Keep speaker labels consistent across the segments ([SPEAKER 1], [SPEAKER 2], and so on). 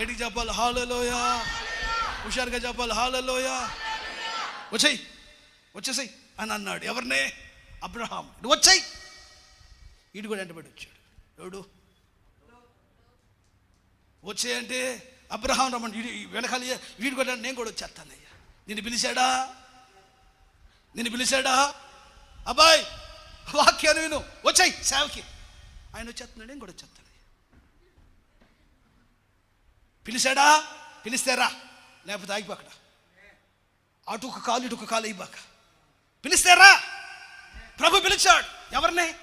[SPEAKER 1] గట్టికి చెప్పాలి హాలలోయ. హుషారుగా చెప్పాలి హాలలోయ. వచ్చాయి వచ్చేసాయి అని అన్నాడు. ఎవరినే? అబ్రహాం ఇటు వచ్చాయి. ఇటు కూడా వెంటబడి వచ్చాడు. ఎవడు? వచ్చాయంటే అబ్రహాం రమ్మని వీడి వెనకాల వీడు కూడా నేను కూడా వచ్చేస్తానయ్యా. నిన్ను పిలిచాడా? నిన్ను పిలిచాడా? అబ్బాయ్ వాక్యాన్ని విను. వచ్చాయి సేవకి. ఆయన వచ్చేస్తున్నాడు నేను కూడా వచ్చేస్తాను. పిలిచాడా? పిలిస్తేరా? లేకపోతే ఆగిపోకడా? అటు ఒక కాలు ఇటు ఒక కాలు అయిపోక. పిలిస్తేరా? ప్రభు పిలిచాడు. ఎవరిని?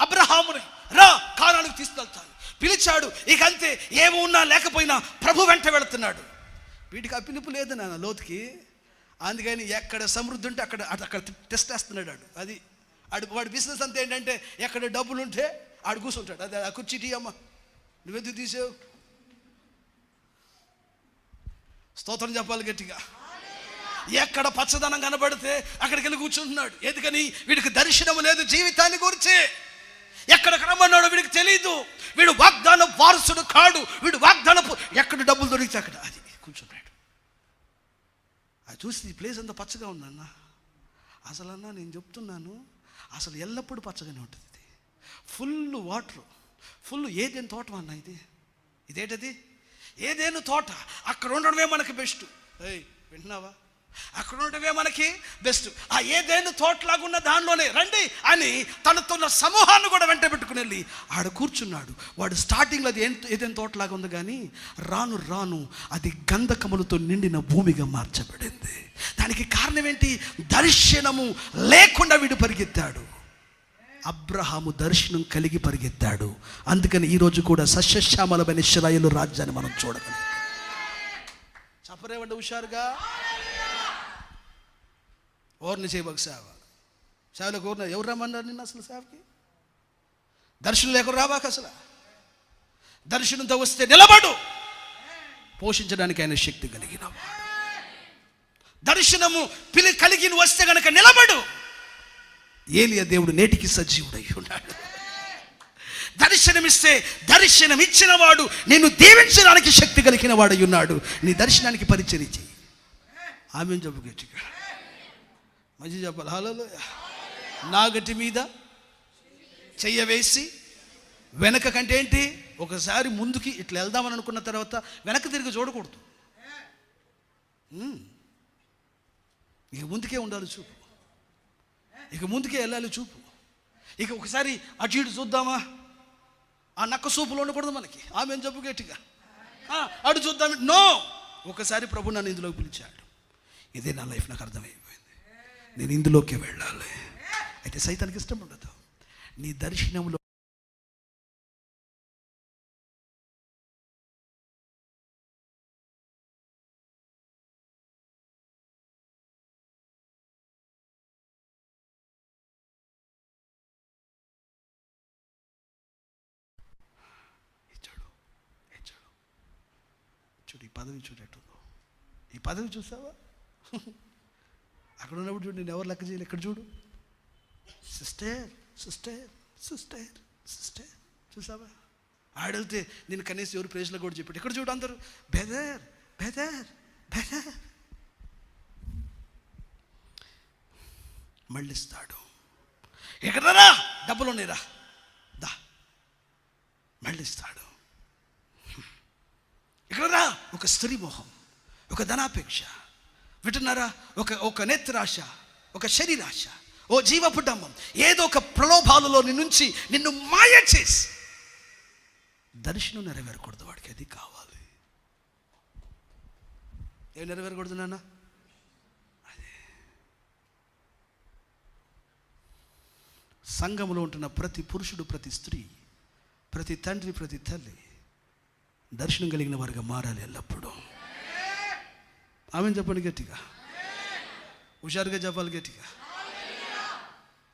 [SPEAKER 1] అబ్రహాముని. రా కానానికి తీసుకెళ్తాను. పిలిచాడు. ఇక అంతే. ఏమి ఉన్నా లేకపోయినా ప్రభు వెంట వెళుతున్నాడు. వీటికి ఆ పిలుపు లేదు నాన్న లోతుకి. అందుకని ఎక్కడ సమృద్ధి ఉంటే అక్కడ అటు అక్కడ టెస్ట్ వేస్తున్నాడు ఆడు అది ఆడు వాడి బిజినెస్ అంతా ఏంటంటే ఎక్కడ డబ్బులు ఉంటే ఆడు కూర్చుంటాడు అదే ఆ కుర్చీటి అమ్మ. నువ్వెందుకు తీసావు? స్తోత్రం చెప్పాలి గట్టిగా. ఎక్కడ పచ్చదనం కనబడితే అక్కడికి వెళ్ళి కూర్చుంటున్నాడు. ఎందుకని? వీడికి దర్శనం లేదు జీవితాన్ని గురించి. ఎక్కడ కనబడినాడో వీడికి తెలియదు వీడు వాగ్దాన వారసుడు కాడు. వీడు వాగ్దానపు ఎక్కడ డబ్బులు దొరికితే అక్కడ. అది కూర్చున్నాడు అది చూసి ఈ ప్లేస్ అంతా పచ్చగా ఉందన్న అసలు అన్న నేను చెప్తున్నాను అసలు ఎల్లప్పుడూ పచ్చగానే ఉంటుంది ఇది. Full water. ఫుల్ ఏదేం తోటం అన్న ఇది? ఇదేంటది? ఏదేను తోట? అక్కడ ఉండడమే మనకి బెస్ట్. ఏయ్ విన్నావా అక్కడ ఉండడమే మనకి బెస్ట్. ఆ ఏదేను తోటలాగున్న దానిలోనే రండి అని తనతో ఉన్న సమూహాన్ని కూడా వెంట పెట్టుకుని వెళ్ళి ఆడ కూర్చున్నాడు. వాడు స్టార్టింగ్లో అది ఏం ఏదేను తోటలాగా ఉంది కానీ రాను రాను అది గంధకములతో నిండిన భూమిగా మార్చబడింది. దానికి కారణం ఏంటి? దర్శనము లేకుండా వీడు పరిగెత్తాడు. అబ్రహాము దర్శనం కలిగి పరిగెత్తాడు. అందుకని ఈరోజు కూడా సస్యశ్యామలమైన ఇస్రాయేలు రాజ్యాన్ని మనం చూడగలం. చెప్పరేవండి హుషారుగా? ఓర్ని చేయబోక సేవ. సేవలకు ఎవరు ఎవరు రమ్మన్నారు నిన్ను అసలు సేవకి? దర్శనం లేకుండా రాబాక అసలు. దర్శనంతో వస్తే నిలబడు. పోషించడానికి ఆయన శక్తి కలిగిన దర్శనము పిలి కలిగిన వస్తే కనుక నిలబడు. ఏలియా దేవుడు నేటికి సజీవుడై ఉన్నాడు. దర్శనమిస్తే దర్శనం ఇచ్చిన వాడు నిన్ను దీవించడానికి శక్తి కలిగిన వాడై ఉన్నాడు. నీ దర్శనానికి పరిచయం చెయ్యి. ఆమె చెప్పు గట్టిగా? మంచి చెప్పాలి. హలో నాగటి మీద చెయ్య వేసి వెనక కంటే ఏంటి? ఒకసారి ముందుకి ఇట్లా వెళ్దామని అనుకున్న తర్వాత వెనక తిరిగి చూడకూడదు. ఇక ముందుకే ఉండాలి చూపు. ఇక ముందుకే వెళ్ళాలి చూపు. ఇక ఒకసారి అటు ఇటు చూద్దామా? ఆ నక్క సూపులో ఉండకూడదు మనకి. ఆమె చెప్పు గట్టిగా. అటు చూద్దాం. నో! ఒకసారి ప్రభు నన్ను ఇందులోకి పిలిచాడు. ఇదే నా లైఫ్ నాకు అర్థమైపోయింది. నేను ఇందులోకి వెళ్ళాలి. అయితే సైతానికి ఇష్టం ఉండదు. నీ దర్శనంలో పదవి చూడేట్టుందో ఈ పదవి చూసావా? అక్కడ ఉన్నప్పుడు చూడు నేను ఎవరు లెక్క చేయాలి. ఇక్కడ చూడు. Sister sister sister sister. చూసావా? ఆడెళ్తే నేను కనీసం ఎవరు ప్రేజ్లో కూడా చెప్పాడు ఇక్కడ చూడు అందరు. బెదర్ బెదర్ బెదర్ మళ్ళిస్తాడు ఎక్కడ రా? డబ్బులు ఉన్నాయిరా దా. మళ్ళిస్తాడు ఇక్కడ రా ఒక స్త్రీ మోహం ఒక ధనాపేక్ష. వింటున్నారా? ఒక ఒక నేత్రాశ ఒక శరీరాశ ఓ జీవ డమ్మం ఏదో ఒక ప్రలోభాలలో నుంచి నిన్ను మాయ చేసి. దర్శనం నెరవేరకూడదు వాడికి అది కావాలి. ఏం నెరవేరకూడదు నాన్న? అదే. సంఘములో ఉంటున్న ప్రతి పురుషుడు ప్రతి స్త్రీ ప్రతి తండ్రి ప్రతి తల్లి దర్శనం కలిగిన వారిగా మారాలి ఎల్లప్పుడూ. ఆమె చెప్పండి గట్టిగా. హుషారుగా చెప్పాలి గట్టిగా.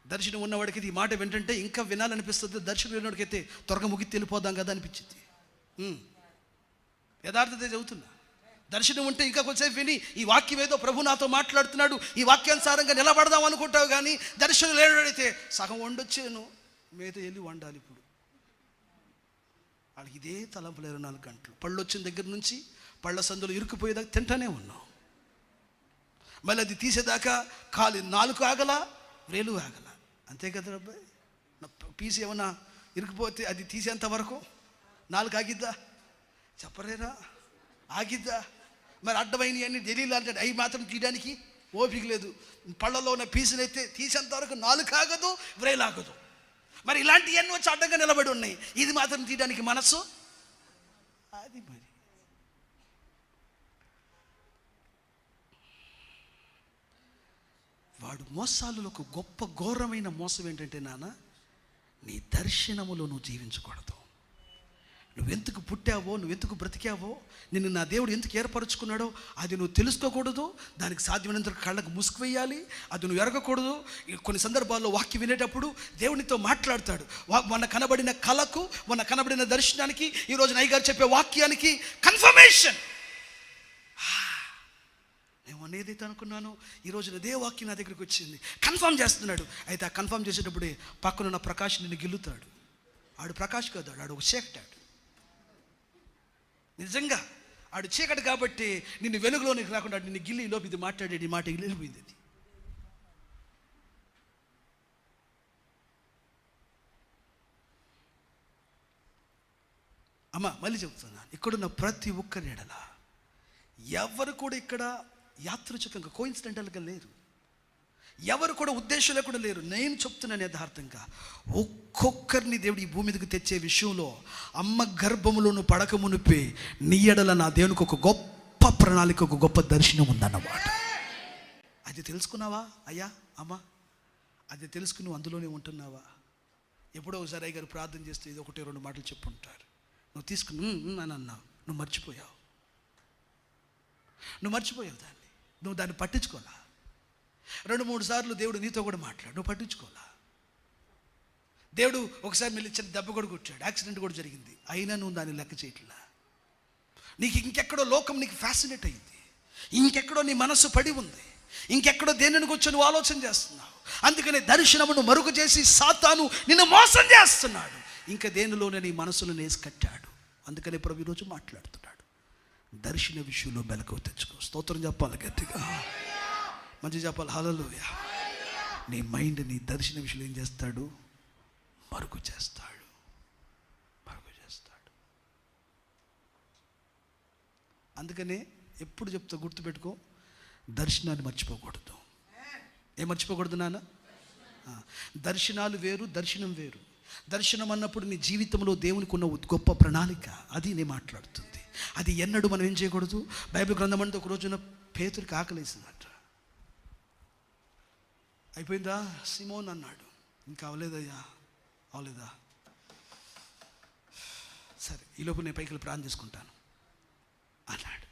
[SPEAKER 1] దర్శనం ఉన్నవాడికి ఈ మాట ఏంటంటే ఇంకా వినాలనిపిస్తుంది. దర్శనం లేనివాడికైతే త్వరగా ముగి తెలిపోదాం కదా అనిపించింది. యథార్థత చెబుతున్నా దర్శనం ఉంటే ఇంకా కొంచెం విని ఈ వాక్యం ఏదో ప్రభు నాతో మాట్లాడుతున్నాడు. ఈ వాక్యానుసారంగా నిలబడదాం అనుకుంటావు కానీ దర్శనం లేనివాడైతే సగం వండొచ్చాను. మిగతా వెళ్ళి వండాలి ఇప్పుడు. వాళ్ళకి ఇదే తలంపులు ఇరవై నాలుగు గంటలు. పళ్ళు వచ్చిన దగ్గర నుంచి పళ్ళ సందులు ఇరుక్కుపోయేదాకా తింటానే ఉన్నాం. మళ్ళీ అది తీసేదాకా కాలు నాలుగు ఆగల వేలు ఆగల. అంతే కదా అబ్బాయి నా పీస్ ఏమన్నా ఇరుక్కుపోతే అది తీసేంత వరకు నాలుగు ఆగిద్దా? చెప్పలేరా ఆగిద్దా? మరి అడ్డమైన అన్ని తెలియదు అంటే అవి మాత్రం తీయడానికి ఓపిక లేదు. పళ్ళలో ఉన్న పీసులు అయితే తీసేంత వరకు నాలుగు ఆగదు వ్రేలు ఆగదు. మరి ఇలాంటివన్నీ వచ్చి అడ్డంగా నిలబడి ఉన్నాయి. ఇది మాత్రం తీయడానికి మనస్సు? అది మరి. వాడు మోసాలలో ఒక గొప్ప ఘోరమైన మోసం ఏంటంటే నాన్న నీ దర్శనములో నువ్వు జీవించకూడదు. నువ్వెందుకు పుట్టావో నువ్వెందుకు బ్రతికావో నిన్ను నా దేవుడు ఎందుకు ఏర్పరచుకున్నాడో అది నువ్వు తెలుసుకోకూడదు. దానికి సాధ్యమైనంత కళ్ళకు ముసుగు వేయాలి. అది నువ్వు ఎరగకూడదు. కొన్ని సందర్భాల్లో వాక్యం వినేటప్పుడు దేవునితో మాట్లాడతాడు. వా- మొన్న కనబడిన కళకు మొన్న కనబడిన దర్శనానికి ఈరోజు నైగారు చెప్పే వాక్యానికి కన్ఫర్మేషన్. నేను అనేది అనుకున్నాను. ఈరోజు అదే వాక్యం నా దగ్గరికి వచ్చింది. కన్ఫర్మ్ చేస్తున్నాడు. అయితే ఆ కన్ఫర్మ్ చేసేటప్పుడే పక్కనున్న ప్రకాష్ నిన్ను గిల్లుతాడు. ఆడు ప్రకాష్ కాదు ఆడు ఒక చీకటాడు నిజంగా ఆడు చీకటి కాబట్టి నిన్ను వెలుగులోనికి రాకుండా నిన్ను గిల్లి లోపు ఇది మాట్లాడేది మాట వెళ్ళిపోయింది అది. అమ్మ మళ్ళీ చెప్తున్నాను ఇక్కడున్న ప్రతి ఒక్కరి ఎడల ఎవరు కూడా ఇక్కడ యాదృచ్ఛికంగా కోయిన్సిడెంటల్గా లేరు. ఎవరు కూడా ఉద్దేశం లేకుండా లేరు. నేను చెప్తున్నాను యథార్థంగా. ఒక్కొక్కరిని దేవుడు ఈ భూమి మీదకి తెచ్చే విషయంలో అమ్మ గర్భములోను పడక మునిపి నీ ఎడల నా దేవునికి ఒక గొప్ప ప్రణాళిక ఒక గొప్ప దర్శనం ఉందన్నమాట. అది తెలుసుకున్నావా? అయ్యా అమ్మ అది తెలుసుకుని నువ్వు అందులోనే ఉంటున్నావా? ఎప్పుడో ఒకసారి అయ్య గారు ప్రార్థన చేస్తే ఇది ఒకటి రెండు మాటలు చెప్పుంటారు. నువ్వు తీసుకుని అని అన్నావు. నువ్వు మర్చిపోయావు. నువ్వు మర్చిపోయావు దాన్ని. నువ్వు దాన్ని పట్టించుకోలే? రెండు మూడు సార్లు దేవుడు నీతో కూడా మాట్లాడు. నువ్వు పట్టించుకోలా దేవుడు ఒకసారి మళ్ళీ చిన్న దెబ్బ కూడా కొట్టాడు. యాక్సిడెంట్ కూడా జరిగింది. అయినా నువ్వు దాన్ని లెక్క చేయట్లా? నీకు ఇంకెక్కడో లోకం నీకు ఫ్యాసినేట్ అయింది. ఇంకెక్కడో నీ మనస్సు పడి ఉంది. ఇంకెక్కడో దేనిని కూర్చొని నువ్వు ఆలోచన చేస్తున్నావు? అందుకనే దర్శనమును మరుగు చేసి సాతాను నిన్ను మోసం చేస్తున్నాడు. ఇంకా దేనిలోనే నీ మనసును నేసి కట్టాడు? అందుకని ప్రభు ఈరోజు మాట్లాడుతున్నాడు. దర్శన విషయంలో మెలకు తెచ్చుకో. స్తోత్రం చెప్పాలి గట్టిగా. మంచి చెప్పాలి. హలలోయ నీ మైండ్ నీ దర్శన విషయంలో ఏం చేస్తాడు? మరుగు చేస్తాడు. మరుగు చేస్తాడు. అందుకనే ఎప్పుడు చెప్తా గుర్తుపెట్టుకో దర్శనాన్ని మర్చిపోకూడదు. ఏం మర్చిపోకూడదు నాన్న? దర్శనాలు వేరు దర్శనం వేరు. దర్శనం అన్నప్పుడు నీ జీవితంలో దేవునికి ఉన్న గొప్ప ప్రణాళిక అది నేను మాట్లాడుతుంది. అది ఎన్నడూ మనం ఏం చేయకూడదు? బైబిల్ గ్రంథం అంటే ఒక రోజున పేతురికి ఆకలేసిందంట. అయిపోయిందా? సిమోన్ అన్నాడు. ఇంకా అవలేదయ్యా అవలేదా సరే ఈలోపు నేను పైకి ప్రాణం ప్రార్థన చేసుకుంటాను అన్నాడు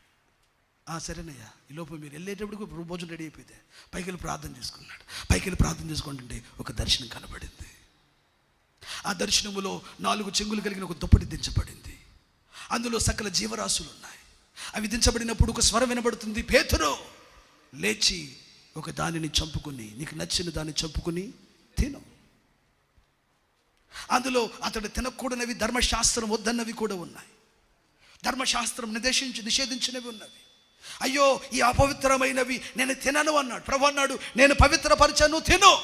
[SPEAKER 1] సరేనయ్యా. ఈలోపు మీరు వెళ్ళేటప్పుడు భోజనం రెడీ అయిపోయింది. పైకి వెళ్ళి ప్రార్థన చేసుకున్నాడు. పైకి వెళ్ళి ప్రార్థన చేసుకుంటుంటే ఒక దర్శనం కనబడింది. ఆ దర్శనములో నాలుగు చెంగులు కలిగిన ఒక దుప్పటి దించబడింది. అందులో సకల జీవరాశులు ఉన్నాయి అవి దించబడినప్పుడు ఒక స్వరం వినబడుతుంది. పేతురు లేచి ఒక దానిని చంపుకుని నీకు నచ్చిన దాన్ని చంపుకుని తిను. అందులో అతడు తినకూడనివి ధర్మశాస్త్రం వద్దన్నవి కూడా ఉన్నాయి. ధర్మశాస్త్రం నిదేశించి నిషేధించినవి ఉన్నవి. అయ్యో ఈ అపవిత్రమైనవి నేను తినను అన్నాడు. ప్రభు అన్నాడు నేను పవిత్రపరచను తిను.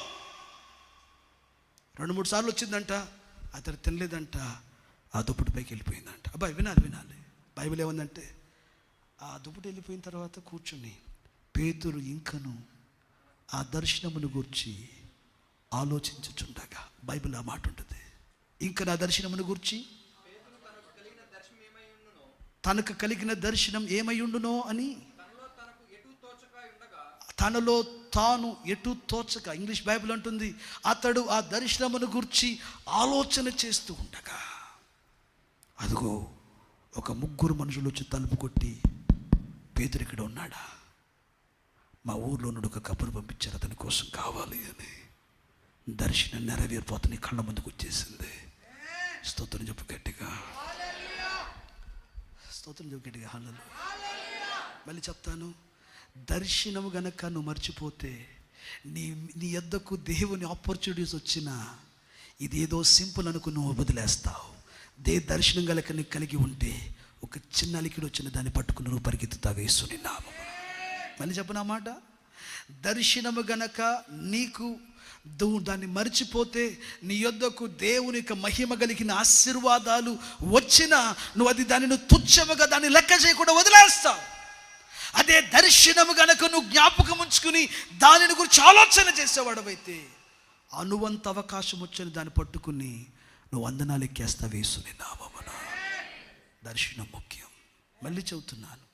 [SPEAKER 1] రెండు మూడు సార్లు వచ్చిందంట అతడు తినలేదంట ఆ దుప్పటి పైకి వెళ్ళిపోయిందంట. అబ్బాయి వినాలి వినాలి. బైబిల్ ఏముందంటే ఆ దుప్పటి వెళ్ళిపోయిన తర్వాత కూర్చుని పేతురు ఇంకను ఆ దర్శనమును గూర్చి ఆలోచించుచుండగా. బైబిల్ ఆ మాట ఉంటుంది. ఇంకా నా దర్శనమును గూర్చి? తనకు కలిగిన దర్శనం ఏమై ఉండునో అని? తనలో తాను ఎటు తోచక. ఇంగ్లీష్ బైబిల్ అంటుంది అతడు ఆ దర్శనమును గురించి ఆలోచన చేస్తూ ఉండగా. అదిగో ఒక ముగ్గురు మనుషులు వచ్చి తలుపు కొట్టి పేదరికడు ఉన్నాడా? మా ఊర్లో నుండి ఒక కబురు పంపించారు అతని కోసం కావాలి అని. దర్శనం నెరవేరిపోతుంది కళ్ళ ముందుకు వచ్చేసింది. స్తోత్రం చెప్పు గట్టిగా. స్తోత్రం చెప్పు గట్టిగా హల్లలు మళ్ళీ చెప్తాను దర్శనం గనక నువ్వు మర్చిపోతే నీ నీ ఎద్దకు దేవుని ఆపర్చునిటీస్ వచ్చినా ఇదేదో సింపుల్ అనుకుని నువ్వు వదిలేస్తావు. దే దర్శనం గలక నీకు కలిగి ఉంటే ఒక చిన్న అలికిడు వచ్చిన దాన్ని పట్టుకుని నువ్వు పరిగెత్తుతావేసు యేసుని నామము మళ్ళీ చెప్పిన మాట? దర్శనము గనక నీకు దాన్ని మర్చిపోతే నీ యొద్దకు దేవుని యొక్క మహిమ కలిగిన ఆశీర్వాదాలు వచ్చినా నువ్వు అది దానిని తుచ్చముగా దాన్ని లెక్క చేయకుండా వదిలేస్తావు. అదే దర్శనము గనక నువ్వు జ్ఞాపకం ఉంచుకుని దానిని గురించి ఆలోచన చేసేవాడవైతే అనువంత అవకాశం వచ్చని దాన్ని పట్టుకుని నువ్వు వందనాలు ఎక్కేస్తావు నా నామమున. దర్శనం ముఖ్యం. మళ్ళీ చెబుతున్నాను.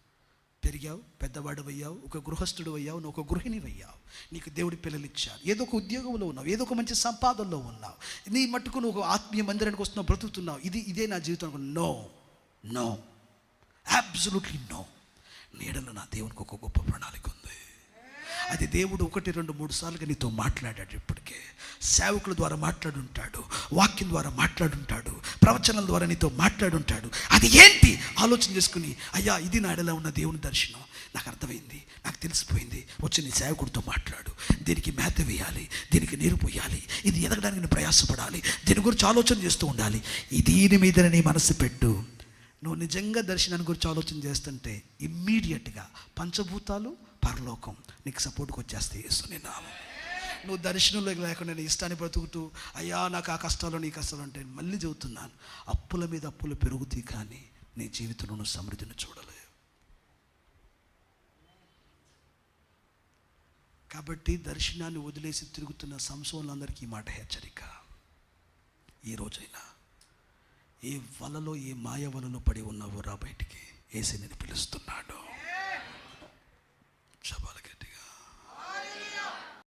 [SPEAKER 1] పెరిగావు పెద్దవాడు అయ్యావు ఒక గృహస్థుడు అయ్యావు నువ్వు ఒక గృహిణి అయ్యావు. నీకు దేవుడి పిల్లలు ఇచ్చారు. ఏదో ఒక ఉద్యోగంలో ఉన్నావు ఏదో ఒక మంచి సంపాదనలో ఉన్నావు. నీ మట్టుకు నువ్వు ఆత్మీయ మందిరానికి వస్తున్నావు బ్రతుకుతున్నావు. ఇది ఇదే నా జీవితం నో నో అబ్సల్యూట్లీ నో. నీడలో నా దేవునికి ఒక గొప్ప ప్రణాళిక అది దేవుడు ఒకటి రెండు మూడు సార్లుగా నీతో మాట్లాడాడు ఇప్పటికే. సేవకుల ద్వారా మాట్లాడుంటాడు వాక్యం ద్వారా మాట్లాడుంటాడు ప్రవచనాల ద్వారా నీతో మాట్లాడుంటాడు. అది ఏంటి? ఆలోచన చేసుకుని అయ్యా ఇది నాడలా ఉన్న దేవుని దర్శనం. నాకు అర్థమైంది నాకు తెలిసిపోయింది. వచ్చి నీ సేవకుడితో మాట్లాడు. దీనికి మేత వేయాలి దీనికి నీరు పోయాలి ఇది ఎదగడానికి నేను ప్రయాసపడాలి దీని గురించి ఆలోచన చేస్తూ ఉండాలి. దీని మీద నీ మనసు పెట్టు. నువ్వు నిజంగా దర్శనాన్ని గురించి ఆలోచన చేస్తుంటే ఇమ్మీడియట్గా పంచభూతాలు పరలోకం నీకు సపోర్ట్కి వచ్చేస్తే యేసుని నామం. నువ్వు దర్శనంలో లేకుండా నీ ఇష్టాన్ని బ్రతుకుతూ అయ్యా నాకు ఆ కష్టాలు నీ కష్టాలు అంటే మళ్ళీ చెబుతున్నాను. అప్పుల మీద అప్పులు పెరుగుతాయి కానీ నీ జీవితంలో సమృద్ధిని చూడలేవు. కాబట్టి దర్శనాన్ని వదిలేసి తిరుగుతున్న సంశోలందరికీ ఈ మాట హెచ్చరిక. ఈ రోజైనా ఏ వలలో ఏ మాయ వలలో పడి ఉన్నావో రా బయటికి. ఏసీ నేను పిలుస్తున్నాడు Şaban